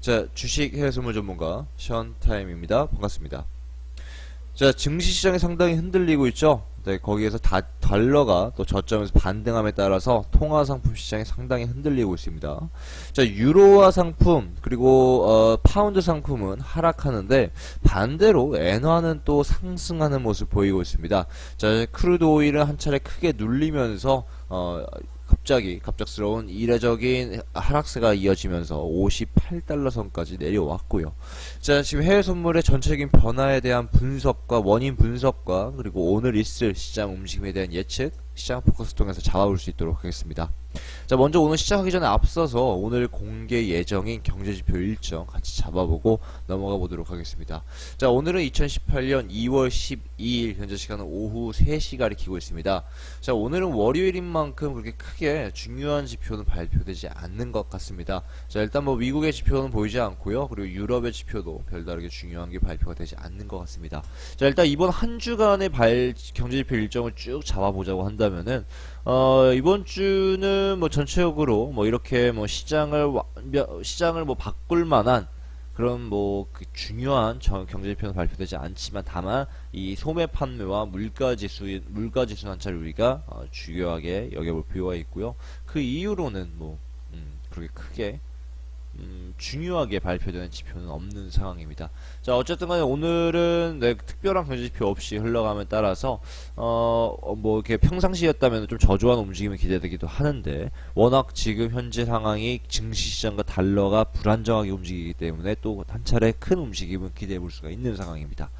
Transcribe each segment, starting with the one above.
자, 주식 해외 선물 전문가 션 타임입니다. 반갑습니다. 자, 증시 시장이 상당히 흔들리고 있죠. 네, 거기에서 다, 달러가 또 저점에서 반등함에 따라서 통화 상품 시장이 상당히 흔들리고 있습니다. 자, 유로화 상품 그리고 어, 파운드 상품은 하락하는데 반대로 엔화는 또 상승하는 모습 보이고 있습니다. 자, 크루드 오일은 한 차례 크게 눌리면서 어, 갑자기 갑작스러운 이례적인 하락세가 이어지면서 58달러 선까지 내려왔고요. 자, 지금 해외 선물의 전체적인 변화에 대한 분석과 원인 분석과 그리고 오늘 있을 시장 움직임에 대한 예측, 시장 포커스 통해서 잡아볼 수 있도록 하겠습니다. 자, 먼저 오늘 시작하기 전에 앞서서 오늘 공개 예정인 경제지표 일정 같이 잡아보고 넘어가 보도록 하겠습니다. 자, 오늘은 2018년 2월 12일 현재 시간은 오후 3시 가리키고 있습니다. 자, 오늘은 월요일인 만큼 그렇게 크게 중요한 지표는 발표되지 않는 것 같습니다. 자, 일단 뭐 미국의 지표는 보이지 않고요. 그리고 유럽의 지표도 별다르게 중요한 게 발표가 되지 않는 것 같습니다. 자, 일단 이번 한 주간의 발 경제지표 일정을 쭉 잡아보자고 한다면은 어, 이번 주는 뭐 전체적으로 뭐 이렇게 뭐 시장을 시장을 뭐 바꿀 만한 그런 뭐 그 중요한 정- 경제 지표는 발표되지 않지만 다만 이 소매 판매와 물가 지수 물가 지수 한 차례 우리가 어, 중요하게 여겨볼 필요가 있고요. 그 이후로는 뭐 음, 그렇게 크게 음, 중요하게 발표되는 지표는 없는 상황입니다. 자, 어쨌든 간에 오늘은 네, 특별한 경제지표 없이 흘러감에 따라서, 어, 어, 뭐, 이렇게 평상시였다면 좀 저조한 움직임이 기대되기도 하는데, 워낙 지금 현재 상황이 증시시장과 달러가 불안정하게 움직이기 때문에 또 한 차례 큰 움직임을 기대해 볼 수가 있는 상황입니다.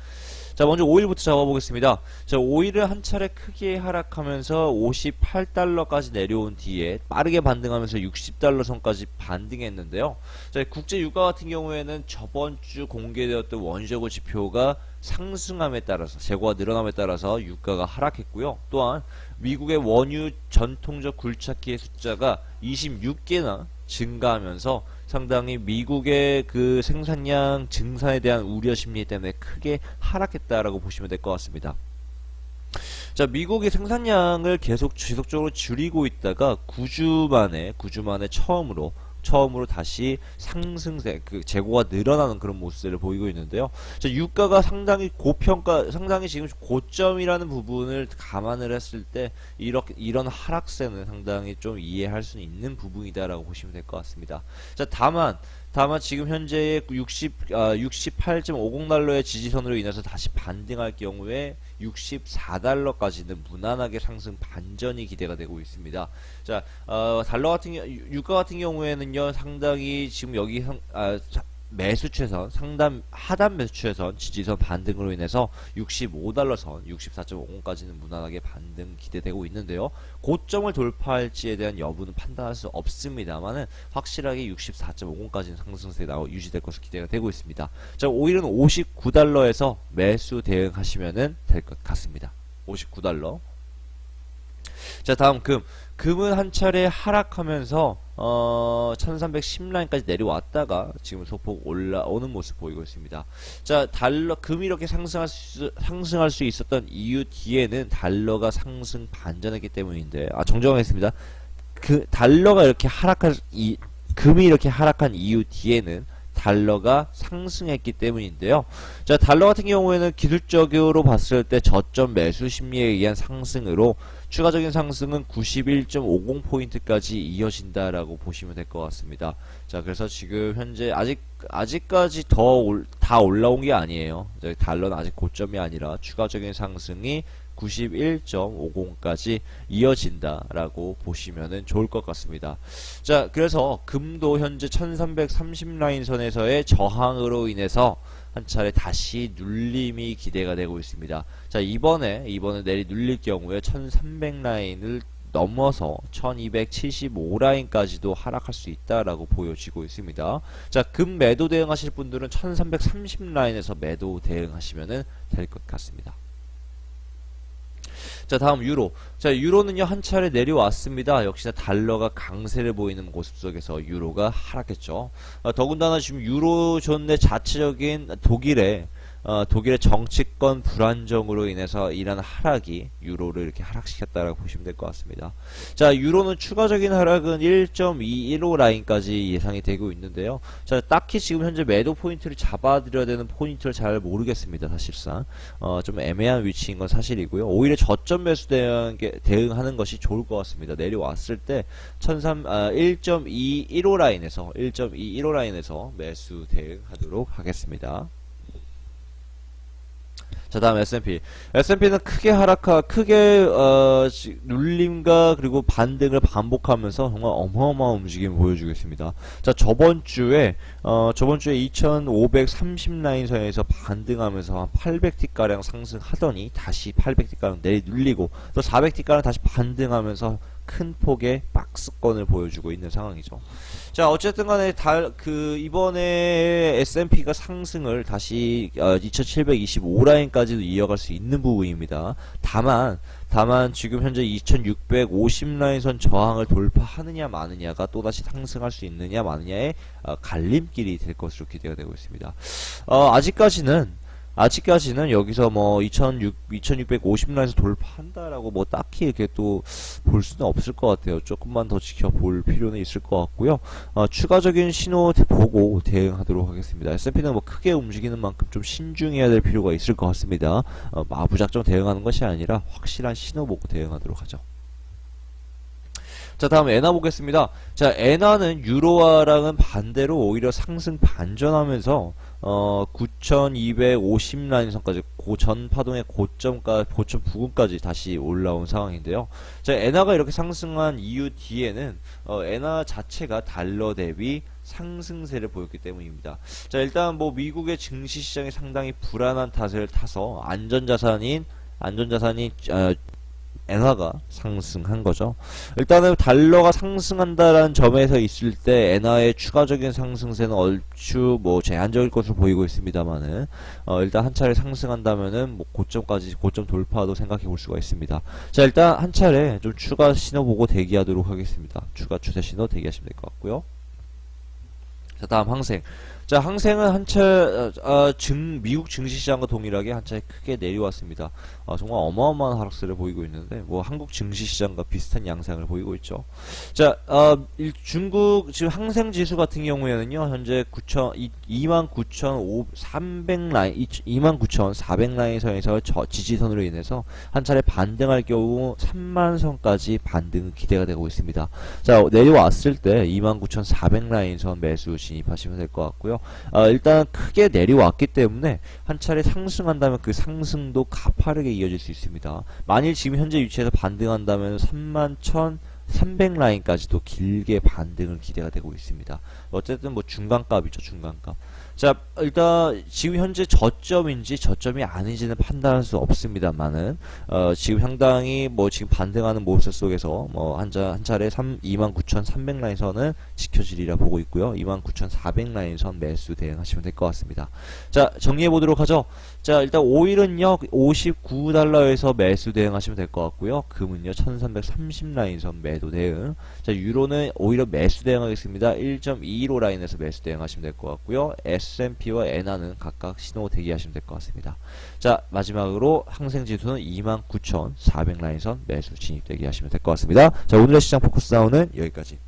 자, 먼저 오일부터 잡아보겠습니다. 자, 오일을 한 차례 크게 하락하면서 58달러까지 내려온 뒤에 빠르게 반등하면서 60달러 선까지 반등했는데요. 자, 국제 유가 같은 경우에는 저번 주 공개되었던 원재고 지표가 상승함에 따라서 재고가 늘어남에 따라서 유가가 하락했고요. 또한 미국의 원유 전통적 굴착기의 숫자가 26개나 증가하면서 상당히 미국의 그 생산량 증산에 대한 우려 심리 때문에 크게 하락했다라고 보시면 될 것 같습니다. 자, 미국이 생산량을 계속 지속적으로 줄이고 있다가 9주 만에 9주 만에 처음으로 처음으로 다시 상승세 그 재고가 늘어나는 그런 모습을 보이고 있는데요. 자, 유가가 상당히 고평가 상당히 지금 고점이라는 부분을 감안을 했을 때 이렇게 이런 하락세는 상당히 좀 이해할 수 있는 부분이다라고 보시면 될 것 같습니다. 자, 다만 다만 지금 현재의 60 아, 68.50달러의 지지선으로 인해서 다시 반등할 경우에 64달러까지는 무난하게 상승 반전이 기대가 되고 있습니다. 자, 어, 달러 같은 유가 같은 경우에는요 상당히 지금 여기 상, 아, 사- 매수 최선, 상단 하단 매수 최선 지지선 반등으로 인해서 65달러 선, 64.50까지는 무난하게 반등 기대되고 있는데요. 고점을 돌파할지에 대한 여부는 판단할 수 없습니다만은 확실하게 64.50까지는 상승세 나오 유지될 것으로 기대가 되고 있습니다. 자, 오일은 59달러에서 매수 대응하시면은 될 것 같습니다. 59달러. 자, 다음 금. 금은 한 차례 하락하면서 어, 1310라인까지 내려왔다가 지금 소폭 올라오는 모습 보이고 있습니다. 자, 달러 금이 이렇게 상승할 수 상승할 수 있었던 이유 뒤에는 달러가 상승 반전했기 때문인데 아, 정정하겠습니다. 그 달러가 이렇게 하락한 이 금이 이렇게 하락한 이유 뒤에는 달러가 상승했기 때문인데요. 자, 달러 같은 경우에는 기술적으로 봤을 때 저점 매수 심리에 의한 상승으로 추가적인 상승은 91.50포인트까지 이어진다라고 보시면 될 것 같습니다. 자, 그래서 지금 현재 아직 아직까지 더 다 올라온 게 아니에요. 달러는 아직 고점이 아니라 추가적인 상승이 91.50까지 이어진다라고 보시면은 좋을 것 같습니다. 자, 그래서 금도 현재 1330 라인 선에서의 저항으로 인해서 한 차례 다시 눌림이 기대가 되고 있습니다. 자, 이번에 이번에 내리 눌릴 경우에 1300 라인을 넘어서 1275 라인까지도 하락할 수 있다라고 보여지고 있습니다. 자, 금 매도 대응하실 분들은 1330 라인에서 매도 대응하시면은 될것 같습니다. 자, 다음 유로. 자, 유로는요, 한 차례 내려왔습니다. 역시나 달러가 강세를 보이는 모습 속에서 유로가 하락했죠. 어, 더군다나 지금 유로존 내 자체적인 독일의 어, 독일의 정치권 불안정으로 인해서 이러한 하락이 유로를 이렇게 하락시켰다라고 보시면 될 것 같습니다. 자, 유로는 추가적인 하락은 1.215 라인까지 예상이 되고 있는데요. 자, 딱히 지금 현재 매도 포인트를 잡아드려야 되는 포인트를 잘 모르겠습니다, 사실상. 어, 좀 애매한 위치인 건 사실이고요. 오히려 저점 매수 대응, 대응하는 것이 좋을 것 같습니다. 내려왔을 때 13, 아, 1.215 라인에서 1.215 라인에서 매수 대응하도록 하겠습니다. 자 다음 S&P S&P는 크게 하락하 크게 어, 지- 눌림과 그리고 반등을 반복하면서 정말 어마어마한 움직임을 보여주겠습니다. 자 저번 주에 어, 저번 주에 2,530 라인 선에서 반등하면서 한 800t 가량 상승하더니 다시 800t 가량 내리 눌리고 또 400t 가량 다시 반등하면서 큰 폭의 박스권을 보여주고 있는 상황이죠. 자 어쨌든 간에 달, 그 이번에 S&P가 상승을 다시 어, 2725 라인까지도 이어갈 수 있는 부분입니다. 다만 다만 지금 현재 2650 라인 선 저항을 돌파하느냐 마느냐가 또다시 상승할 수 있느냐 마느냐의 어, 갈림길이 될 것으로 기대가 되고 있습니다. 어, 아직까지는 아직까지는 여기서 뭐 26, 2650 라인에서 돌파한다라고 뭐 딱히 이렇게 또 볼 수는 없을 것 같아요. 조금만 더 지켜볼 필요는 있을 것 같고요. 어, 추가적인 신호 보고 대응하도록 하겠습니다. S&P는 뭐 크게 움직이는 만큼 좀 신중해야 될 필요가 있을 것 같습니다. 어, 마부작정 대응하는 것이 아니라 확실한 신호 보고 대응하도록 하죠. 자, 다음 에나 보겠습니다. 자, 에나는 유로화랑은 반대로 오히려 상승 반전하면서 어, 9,250 라인 선까지 고전 파동의 고점까 고점 부근까지 다시 올라온 상황인데요. 자, 엔화가 이렇게 상승한 이유 뒤에는 어, 엔화 자체가 달러 대비 상승세를 보였기 때문입니다. 자, 일단 뭐 미국의 증시 시장이 상당히 불안한 탓을 타서 안전자산인 안전자산이 어, 엔화가 상승한 거죠. 일단은 달러가 상승한다라는 점에서 있을 때 엔화의 추가적인 상승세는 얼추 뭐 제한적일 것으로 보이고 있습니다만은 어, 일단 한 차례 상승한다면은 뭐 고점까지 고점 돌파도 생각해 볼 수가 있습니다. 자 일단 한 차례 좀 추가 신호 보고 대기하도록 하겠습니다. 추가 추세 신호 대기하시면 될 것 같고요. 자 다음 항생. 자 항생은 한 차례 어, 어, 증 미국 증시 시장과 동일하게 한 차례 크게 내려왔습니다. 어, 정말 어마어마한 하락세를 보이고 있는데 뭐 한국 증시 시장과 비슷한 양상을 보이고 있죠. 자 어, 일- 중국 지금 항생 지수 같은 경우에는요 현재 9천 29,300 라인 29,400 라인 선에서 저 지지선으로 인해서 한 차례 반등할 경우 3만 선까지 반등 기대가 되고 있습니다. 자 내려왔을 때 29,400 라인 선 매수 진입하시면 될 것 같고요. 어, 일단 크게 내려왔기 때문에 한 차례 상승한다면 그 상승도 가파르게 이어질 수 있습니다. 만일 지금 현재 위치에서 반등한다면 31,300 라인까지도 길게 반등을 기대가 되고 있습니다. 어쨌든 뭐 중간값이죠, 중간값. 자, 일단 지금 현재 저점인지 저점이 아닌지는 판단할 수 없습니다만은 어, 지금 상당히 뭐 지금 반등하는 모습 속에서 뭐 한 자 한 차례 3 29,300 라인 선은 지켜지리라 보고 있고요. 29,400 라인 선 매수 대응하시면 될 것 같습니다. 자, 정리해 보도록 하죠. 자, 일단 오일은요 59달러에서 매수 대응하시면 될 것 같고요. 금은요 1330 라인 선 매도 대응. 자, 유로는 오히려 매수 대응하겠습니다. 1.25 라인에서 매수 대응하시면 될 것 같고요. S&P와 엔화는 각각 신호 대기하시면 될 것 같습니다. 자, 마지막으로 항생 지수는 29,400 라인 선 매수 진입 대기하시면 될 것 같습니다. 자, 오늘의 시장 포커스 다운은 여기까지.